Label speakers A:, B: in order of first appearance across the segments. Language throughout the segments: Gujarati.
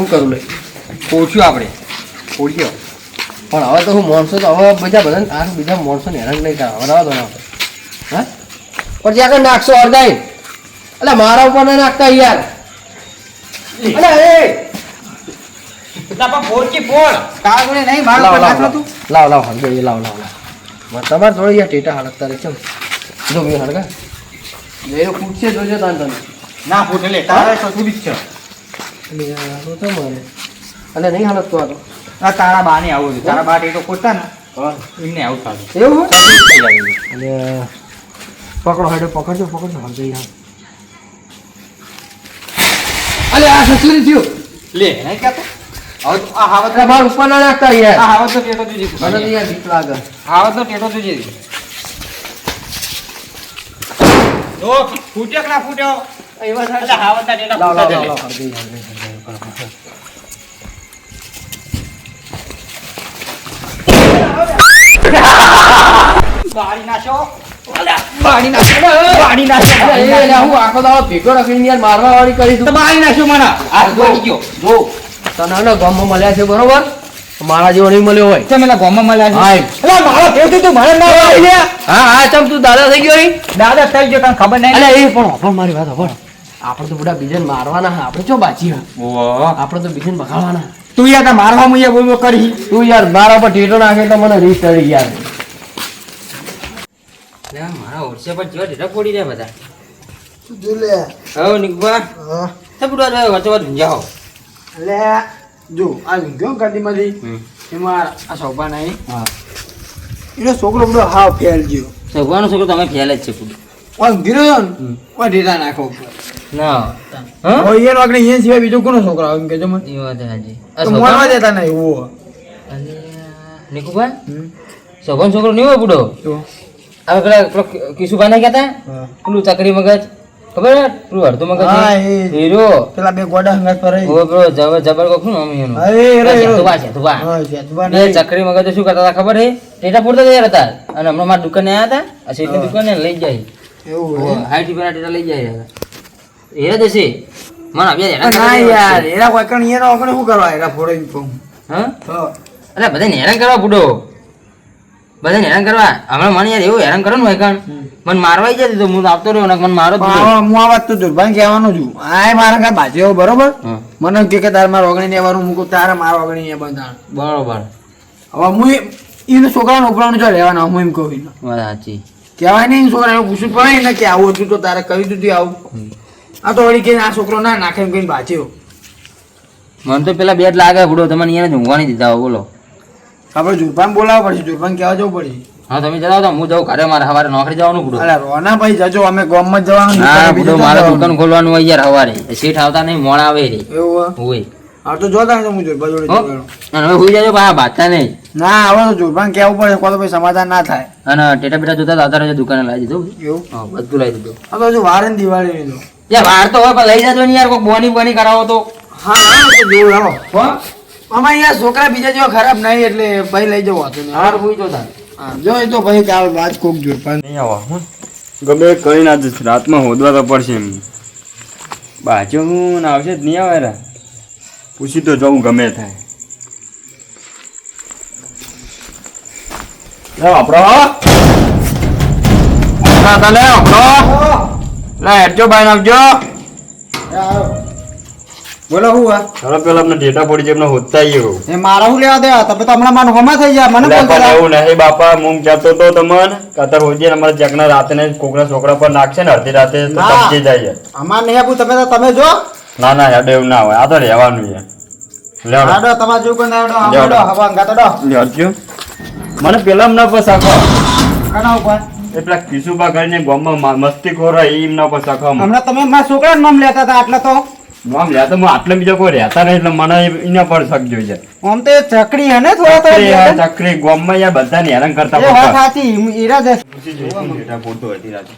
A: શું કરું લઈ
B: પહોંચ્યું આપણે
A: પહોંચ્યો પણ હવે તો હું માણસો તો હવે બધા બધા આ બીજા માણસોને હેરાન નહીં કરા હવે રહેવા દો હા? પણ ત્યાં આગળ નાખશો અડધાઈ. એટલે મારા ઉપર ના નાખતા યાર. તમારે થોડી યાર ટેટા હળગતા રહે ચમ જો મેં હળગા. એ પૂછશે જોજો તાન તને.
B: ના ફૂટે લે તારે છે.
A: તો તો એટલે નહીં હળગતો આ તો.
B: આ તારા બા ને આવું તારા બા ટેટો ખોટા ને એમને આવું થતું
A: એવું અને પકડો હેડો પકડજો પકડજો. હળગે યાર અલે આ સસલી થયું.
B: લે નહીં કહેતો આ હાવત
A: માર ઉપર ના નાખતા
B: આ
A: યાર
B: હાવત તો ટેટો જોજે
A: મને તો યાર બીક લાગે.
B: હાવત તો ટેટો જોજે જો ફૂટ્યો કે ના ફૂટ્યો? એટલે હાવત ના ટેટા
A: લાવ લાવ લાવ
B: જ
A: લાવ હળગે યાર હળગે, હળગે, હળગે.
B: લે. બાળી નાખો બાળી નાખો બાળી નાખો
A: અરે હું આખો દાડો ભેગો રાખીને યાર મારવા વાળી કરી
B: તો બાળી નાખ્યો મને આ બાળી ગયો.
A: જો. તને ને ગામમાં મળ્યા છે બરોબર? મારા જેવો નહીં મળ્યો હોય.
B: તમે એલા ગોમાં મળ્યા છે?
A: હા એમ.
B: એલા તું મને ના બાળી લે
A: હા હા ચમ તું દાદા થઈ ગયો
B: દાદા થઈ ગયો તને ખબર નહીં?
A: અલે એ પણ મારી વાત સાંભળ આપણે તો બધા બીજાને મારવાના હા આપણે ચો બાજી હા? આપણે તો બીજાને બગાડવાના
B: તું યાર મારવા મુયે બોલ કરી.
A: તું યાર મારા પર ટેટો નાખે તો મને રીસ ચડી યાર
C: મારા ઓરસે પર જેવા ઢેરા પડી રહ્યા બધા.
D: જોલે
C: હવે નિકબા. તો બુડવા જાય વચ્ચે વચ્ચે ઊંઝાઓ
D: એટલે જો આ વીંગ્યો ગાડીમાંથી એમાં આ સોફા નહીં.
A: હા.
D: એનો છોકરો બધો હાવ ફેલ ગયો.
C: સગવાનો છોકરો તમે ફેલ જ છે પૂરું
D: ઓય ગીરો ને? નાખો
C: ના. હા?
D: સિવાય બીજો કોનો છોકરો આવે એમ કહેજો મને.
C: એ વાત હાજી
D: તો મોરવા દેતા નહીં એવો
C: નિકુબા? સગવાનો છોકરો નહીં હોય બુડો હવે પેલા પેલો કિશુભાઈ ના કહેતા? પેલું ચકરી મગજ. ખબર હે? પેલું અડધું મગજ છે? હીરો.
D: પેલા બે ગોડા હંગાત પર.
C: ઓય પેલો જબર જબર કોક શું નામ એનું?
D: હા, એ રે, એ.
C: બે. ચકરી મગજ શું કરતા હતા ખબર હે ટેટા પૂરતા તૈયાર હતા. અને હમણાં મારા દુકાને આવ્યા હતા. આ દુકાન દુકાને લઈ જાય.
D: એવું
C: ઓ. હાઈટ ટેટા લઈ જાય હીરા દેશે. મને આવ્યા
D: ના
C: યાર
D: યાર એના કણ હીરા વાકણ શું કરવા? હીરા ફોડે
C: હા? અરે બધાને હેરાન કરવા બુડો બધાને હેરાન કરવા. હમણાં મને યાર એવું હેરાન કરો ને ભાઈ મને મારવાઈ જતી તો હું આવતો રહ્યો ને મને મારો જ
D: હું આ વાત તો દુર્ભાન કહેવાનું છું. આ મારા કાંઈ બાજ્યો બરોબર? મને કે કે તારે મારા ઓગણી લેવાનું મૂકું તારે મારા ઓગણી ને બંધાણ
C: બરોબર.
D: હવે હું એને છોકરાને ઉપરાણું જો લેવાના હું એમ કહું
C: સાચી.
D: કહેવાય નહીં છોકરા એવું પૂછવું પડે ને કે આવું હતું તો તારે કહી દીધું આવું. આ તો વળી કે આ છોકરો ના નાખે એમ કઈ બાજ્યો.
C: મને તો પેલા બેટ લાગે બુડો. તમને એને ઊંઘવાની દીધા હોય, બોલો.
D: આપણે જુરભાન બોલાવવા પડશે જુરભાન કહેવા જવું પડશે
C: હા તમે જતા હતા હું જાઉં ઘરે મારે સવારે નોકરી જવાનું બુડો
D: અલા રોના ભાઈ જજો અમે ગામમાં માં જવાનું
C: ના
D: બીજે
C: મારે દુકાન ખોલવાનું હોય યાર સવારે. સીટ આવતા નહીં મોડા આવે રે.
D: એવું
C: હોય?
D: હા તો જોતા તો હું જોઈ જોડે
C: અને હવે હુઈ જાજો બા બાતા નહીં.
D: ના આવો તો જુરભાન કહેવું પડે કોઈ તો ભાઈ સમાધાન ના થાય.
C: અને ટેટા બેટા જોતા હતા અત્યારે દુકાને લાવી દીધું.
D: એવું?
C: હા બધું લાવી દીધું.
D: હા તો હજુ વાર ને દિવાળી ની
C: યાર વાર તો હોય પણ લઈ જાજો ને યાર કોઈ બોની બોની કરાવો તો.
D: હા હા તો હાલો હો? અમારે અહીંયા છોકરા બીજા જેવા ખરાબ નહીં એટલે ભાઈ લઈ જવો હતો
C: હાર હુઈ તો
D: થાય જો એ તો ભાઈ કાલ વાત કોક જુરભાન
E: નહીં આવા હું? ગમે કઈ કરીને જશે રાતમાં હોદવા તો પડશે એમ. બાજુ હું આવશે જ નહીં આવે રા પૂછી તો જવું ગમે થાય. વાપરો ના લે વાપરો. લે હેડજો ભાઈ નાખજો.
D: બોલો હું હા?
E: હવે પેલા અમને ડેટા પડી હોદતા આવીએ કહું
D: એ મારા હું લેવા દેવા તમે તો હમણાં મારું હોમાં થઈ જાય મને
E: બોલ
D: હતા.
E: એવું નહીં બાપા હું કહેતો તો તમને કતર હોજીએ અમારા જગના રાતે ને કોકના છોકરા પર નાખશે ને અડધી રાતે તો સમજી જાય.
D: અમાર નહીં આપું તમે તો તમે જો.
E: ના ના હેડો એવું ના હોય. આ તો રહેવાનું છે.
D: તમારે જેવું કોઈ ના હાડો હવા અંગાતો ડો.
E: મને પેલા ના પર શાખો
D: કના ઉપર?
E: એ પેલા કિશુબા કરીને ગામમાં મસ્તી ખોરા એ એમના પર શાખો
D: હમણાં તમે મારા છોકરાનું નામ લેતા હતા એટલે તો.
E: આમ લ્યા તો હું આટલે બીજા કોઈ રહેતા નહીં એટલે મને એના પર શક જોઈએ
D: આમ તો એ ચકડી હે ને થોડા તો
E: ચકરી ગોમમાં યાર બધાને હેરાન કરતા
D: એ વાત સાચી ઈરા દે
E: બેટા પૂરતો હતી રાતે.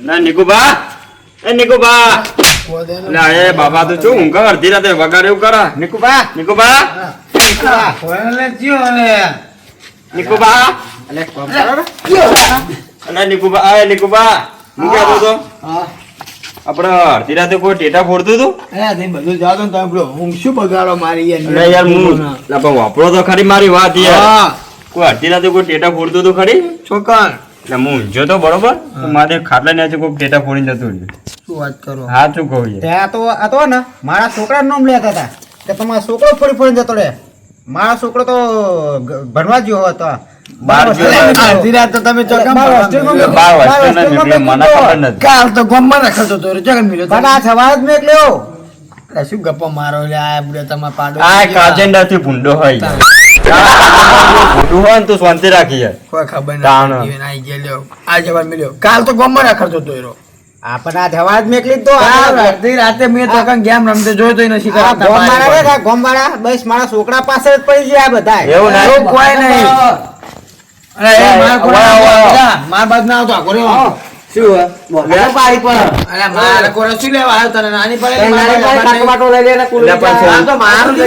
E: ના નિકુબા એ નિકુબા ના એ બાબા તો શું ઊંઘ અડધી રાતે વગાડ એવું કરા? નિકુબા નિકુબા નિકુબા અલે નિકુબા આ નિકુબા હું કહેતો તો આપણે અડધી રાતે કોઈ ટેટા ફોડતું હતું?
D: અરે તે બધું જાતો તો તમે પેલો ઊંઘ શું બગાડો મારી યાર?
E: યાર હું પણ વાપરો તો ખરી મારી વાત યાર.
D: હા.
E: કોઈ અડધી રાતે કોઈ ટેટા ફોડતું હતું ખરી?
D: છોકર
E: એટલે હું ઊંઝો તો બરોબર મારે ખાટલા ને કોઈ ટેટા ફોડીને જતું
D: શું વાત કરો?
E: હા શું કહું છે
B: આ તો આ તો ને મારા છોકરા નામ લેતા હતા. કે તમારો છોકરો ફોડી જતો રહે. મારા છોકરો તો ભણવા ગયો હતો.
D: શું ગપ્પા મારો લે આ બુડે તમાર પાડો.
E: આ કાજેન્ડા થી ભૂંડો હોય. હોય ને તો શાંતિ રાખી
D: કોઈ ખબર જવાર કાલ તો ગમમાં રાખતો તો અડધી રાતે મેં તો કાંઈ ગેમ રમતે જોયો તો નથી
B: આ ગોમ મારા રે આ ગોમ મારા બસ મારા છોકરા પાસે જ પડી ગયા બધા
E: એવું
D: કોઈ નહીં. માર બાદ ના આવતો આખો રે
A: શું પાડી પણ.
D: અરે મારે કોણ શું લેવા આવ્યો તને? નાની પડે મારે
A: નાની પાડી
D: લેવા
A: કાટો બાટો લઈ લે ને કુલ્લી
E: એટલે પણ
A: જાય.
D: આ તો મારું જ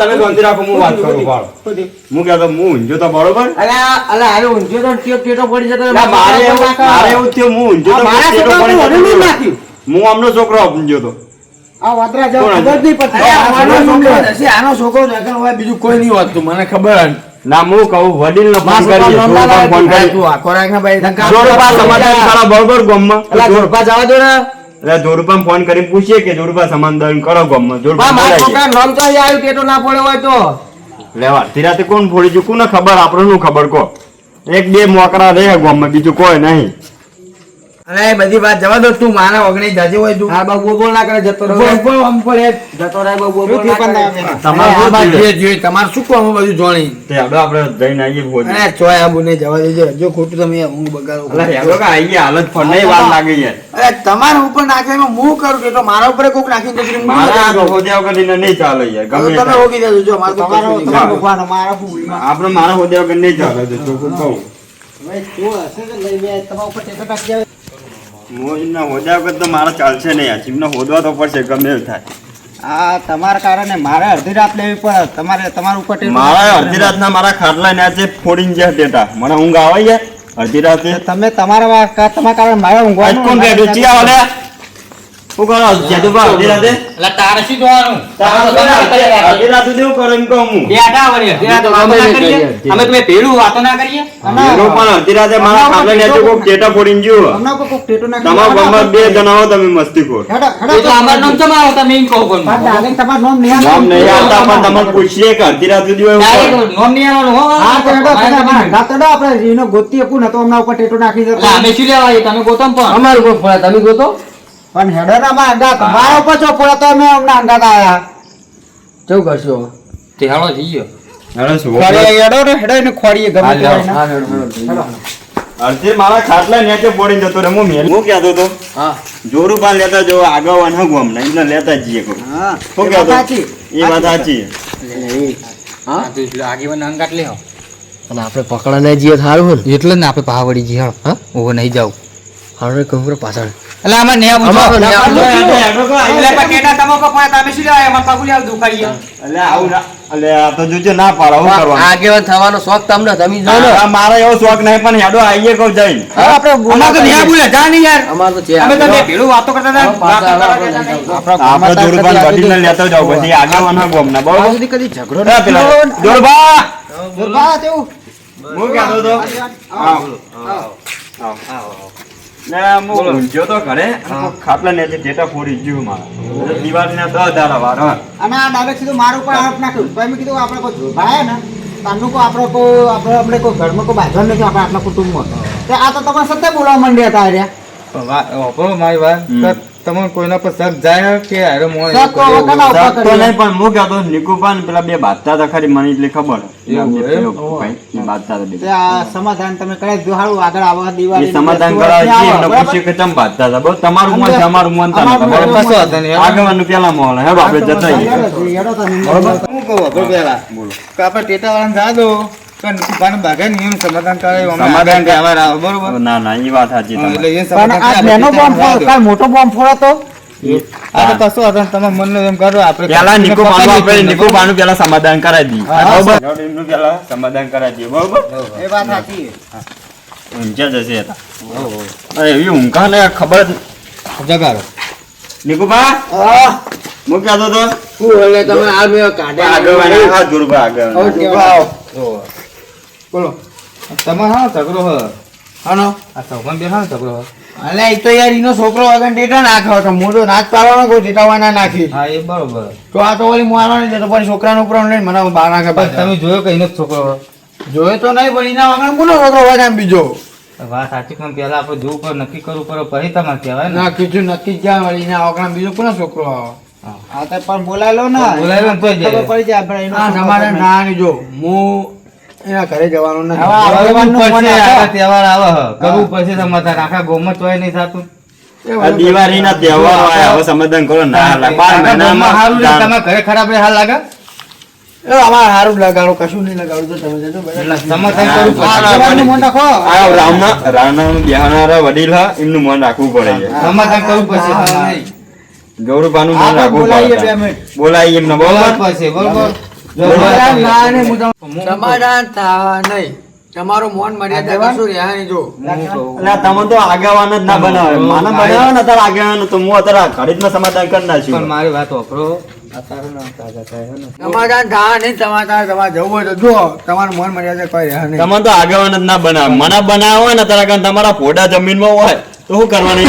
E: તમે શાંતિ રાખો હું વાત કરું બાળ. હું કહેતો હું ઊંઝ્યો તો બરોબર.
A: તો ટેટો પડી જતો
E: મારે મારે એવું થયું હું તો
B: મારા છોકરા
E: પડી
B: તો
E: જતો
B: નહીં નાખ્યું.
E: હું આમનો છોકરો ઊંઝ્યો તો.
B: આ વાદરા જવા ખબર નહીં પડતી.
D: આનો છોકરો આનો છોકરો બીજું કોઈ નહીં હોતું મને ખબર જ.
E: ના હું કહું વડીલનો ફોન
A: મારા
E: કરીએ ફોન કરીએ
D: તું આખો રાખ ને ભાઈ ધક્કા
E: સમાધાન કરો બરોબર ગોમમાં.
A: એટલે જોરપા જવા દો ને.
E: એટલે જોરપા ફોન કરીને પૂછીએ કે જોરપા સમાધાન કરો ગોમમાં.
A: જોરપા મારા છોકરા નામ તો અહીં આવ્યું ટેટો ના પડ્યો હોય તો.
E: લેવા અડધી રાતે કોણ ફોડી ગયું? કોને ખબર? આપણને ખબર? કો. એક બે મોકરા રહે ગોમમાં બીજું કોઈ નહીં.
D: અરે બધી વાત જવા દો તું મારા ઓગણી જાજે હોય તું.
A: હા બા બોલ ના કરે જતો રહે.
D: બોલ, આમ પડે.
A: જતો રહે બા બોલ ના કરે.
E: તમારે
D: અરે
E: શું
D: વાત
E: જોઈએ?
D: જે જોઈએ, શું કામ બધું જોણી?
E: તે હેડો આપણે જઈને આવીએ ફોજી.
D: અરે ચોય આબુ નહીં જવા દેજો. જો ખોટું તમે હું બગાડો.
E: અલા હેડો કે આવીએ હાલત ફોન નહીં વાર લાગે યાર.
D: અરે તમારા ઉપર નાખે એમાં હું કરું કે તો મારા ઉપર કોક નાખી દે
E: મારા આ હોદ્યા વગર નહીં ચાલે યાર ગમે
D: તમે. હોગી દેજો જો મારું
B: તમારો તમારો ભગવાન મારા ફૂલમાં
E: આપણે મારા હોદ્યા વગર નહીં ચાલે તો કહું?
B: ભાઈ તું હશે તો લઈ લે તમારા ઉપર ટેટો નાખી આવે
E: મોજના હોદ્યા વગર તો મારા ચાલશે નહીં. આ જીવને હોદવા તો પડશે ગમે એવું થાય.
B: આ તમારા કારણે મારે અડધી રાત લેવી પડે. તમારે તમારા ઉપર
E: મારા અડધી રાતના મારા ખાટલા ન્યાચે ફોડીને જ્યાં દેતા મને ઊંઘ આવે યાર અડધી રાતે?
B: તમે તમારા તમારા કારણે મારે
E: આજ કોણ કહે ડોચી આવો લે શું કરો જેદુભા રાતે
C: એટલે તારે શું જોવાનું?
E: અડધી રાતે દેવું કરો એમ કહું હું.
C: બેઠા વળી અડધી રાતે વાતો અમે તમે પેલું વાતો ના કરીએ?
E: એનો પણ અડધી રાતે મારા ખાટલા ન્યાચે કોક ટેટા ફોડીને જ્યો
B: હમણાં કોક ટેટો નાખી
E: તમારા ગામમાં બે જણાવો તમે મસ્તી ખોર.
B: હેડો, હેડો,
C: એ તો અમારું નામ ચમ આવો તમે એમ કહો પણ.
B: પણ દાદા નામ નહીં
E: નામ
B: આવતું.
E: આવતા પણ તમારે પૂછીએ કે અડધી રાત.
C: નામ નહીં આવવાનું હો
B: હા, તો આપણે એનો ગોતી હમણાં ઉપર ટેટો નાખી દે.
C: અમે શું લેવા તમે ગોતમ પણ.
A: અમારું કોઈ તમે ગોતો?
B: પણ હેડો ને અમારા હંગાત મારા ઉપર છો પડે તો અમે હમણાં હંગાત આયા.
A: કેવું કરશો?
C: તે
E: શું
B: હેડો ને ગમે ને.
A: હેડો, હેડો.
E: મારા ખાટલા નેચે પડી જતો રે હું મેલ હું કહેતો તો
A: હા.
E: જોરું પાન લેતા જો આગળ વાન હગું અમને. એટલે લેતા જઈએ કહું
B: હા,
E: શું
B: એ
E: કહેતો?
B: વાત સાચી.
E: એ વાત સાચી.
A: હા?
C: આગેવાન અંગાટ લે આવો.
A: અને આપણે પકડાને જઈએ સારું હોય
C: એટલે ને આપણે પાવડી જઈએ.
A: હા?
C: ઓહો નહીં જાવ
A: હવે કહું પાછળ.
C: એટલે આમાં ને આવું
A: અમારો ને આવું.
C: એટલે પણ ટેટા તમે કો પણ તમે શું લેવા અમાર
E: એટલે આવું ના એટલે આ તો જોજો ના પાડો હું કરવાનું.
A: આગેવાન થવાનો શોખ તમને તમે જો ને
E: આ એવો શોખ નહીં પણ હેડો આઈએ કહું જઈને.
B: આપણે
C: અમાર તો ન્યા બોલે જા નહીં યાર.
A: અમાર તો છે.
C: અમે તો બે પેલું વાતો કરતા હતા.
A: હવે પાછા
C: વાતો
A: હવે
C: કરતા
A: આપણે
C: હતા.
A: આપણે
E: આપણે જોરું પાન વડીલને લેતા જાવ પછી આગળ વાન હગું અમને
A: આજ
E: બરોબર
A: સુધી કદી ઝઘડો
E: એ પેલા જોરબા
B: જોરબા તેવું.
E: હું કહેતો તો આવ. આવ. ને હું ઊંઝ્યો તો ઘરે. ખાટલા ને ટેટા ફોડી ગયું મારા. દિવાળીના દસ દાડા વાર
B: અને આ ડાયરેક્ટ સીધું મારા ઉપર આરોપ નાખ્યો. તો એમ કીધું આપણે કોઈ જોભાયા ને તારનું કોઈ આપણે કોઈ આપણે આપણે કોઈ ઘરમાં કોઈ બાંધવાનું નથી આપણે આટલા કુટુંબમાં. તે આ તો તમારે સત્ય બોલાવવા માંડ્યા હતા આર્યા
F: મારી વાત તમને કોઈના પર શક જાય કે અરે મોય
B: તો
E: નહીં પણ હું કહેતો નિકુપા ને પેલા બે બાજતા હતા ખરી મને એટલે ખબર.
B: સમાધાન તમે કરાવી દો સારું આગળ આવવા
E: એ
B: દિવાળી
E: સમાધાન કરાવે એમને પૂછ્યું કે ચમ બાજતા હતા. બહુ તમારું મન છે અમારું મન બરાબર?
F: કશો
E: આગળનું પેલા મોહલ હેડો આપણે જતા રહીએ
F: હું કહું પેલા કે આપણે ટેટા વાળાને જા દો
B: મોટો બોમ્બ ફોડો તો?
F: આ તો કશો વાંધો નહીં, તમારા મનનું એમ કરો આપણે
E: પેલા નિકુ બાનું આપણે નિકુ બાનું પેલા સમાધાન કરાવી દઈએ બરોબર? હેડો એમનું પેલા સમાધાન કરાવી દઈએ બરોબર?
B: એ વાત સાચી.
E: ઊંઝા જશે એવી ઊંઘા ને ખબર
F: જગાડો.
E: નિકુભા
B: હું.
E: કહેતો તો
D: શું તમે? આ મેં
E: આગળ આગળ
D: બોલો.
F: તમારે હા ઝઘડો હ
D: હાનો
F: આ સૌકન બે હા ઝઘડો હ
D: અલે એ તો યાર એનો છોકરો વગર ડેટા નાખ્યો તો મોઢો નાચ પાડવાનો કોઈ ટેટાવા ના નાખી.
F: હા એ બરોબર.
D: તો આ તો ઓલી મારવાની તો પછી છોકરાનો ઉપર લઈને મને બહાર નાખે
F: પણ તમે જોયો કે એનો છોકરો
D: જોયો તો નહીં પણ એના વગર કોનો છોકરો હોય બીજો?
F: વાત સાચી પણ પેલા આપણે જોવું પડે નક્કી કરવું પડે પછી તમારે કહેવાય ના.
D: કીધું નક્કી જ જ્યાં વળી એના વગર બીજો કોનો છોકરો આવે?
B: હા. તો પણ બોલાયેલો ને.
F: બોલાયેલો તો જાય.
B: ખબર પડી જાય આપણે એનો
D: તમારે ના જો હું એના ઘરે જવાનું
B: નથી
F: કરવું પડશે. તહેવાર આવે. કરવું સમાધાન. આખા ગોમત હોય નહીં થતું.
E: દિવાળી ના તહેવાર આયા હવે સમાધાન કરો ના હાલે. બાર મહિનામાં
F: તમારા ઘરે ખરાબ હાલ લાગે?
D: એ અમારે સારું લગાડો કશું નહીં લગાડું તો તમે જજો બધા.
F: એટલે સમાધાન કરવું પડશે.
E: આ
B: ભગવાનનું મન રાખો.
E: આ રામના વડીલ હા એમનું મન રાખવું પડે
F: સમાધાન કરવું પડશે
E: ગૌરવભાનું મન રાખવું
B: બોલાવીએ
E: પડે.
B: મિનિટ.
E: એમને
F: બોલવા
E: બરોબર
F: પડશે, બરોબર?
D: સમાધાન થવા નહીં. તમારું મન મર્યાદા કશું રહ્યા જો.
E: એટલે તમે તો આગેવાન જ ના બનાવે. મને બનાવે ને તારે આગેવાન તો હું અત્યારે સમાધાન કરી
F: પણ મારી વાત વાપરો.
D: તમારે તો જો તમારું મન મર્યાદા કોઈ રહ્યા
E: તો આગેવાન જ ના બનાવે. મને બનાવે ને તારા કારણ તમારા ફોટા જમીનમાં હોય તો શું કરવાની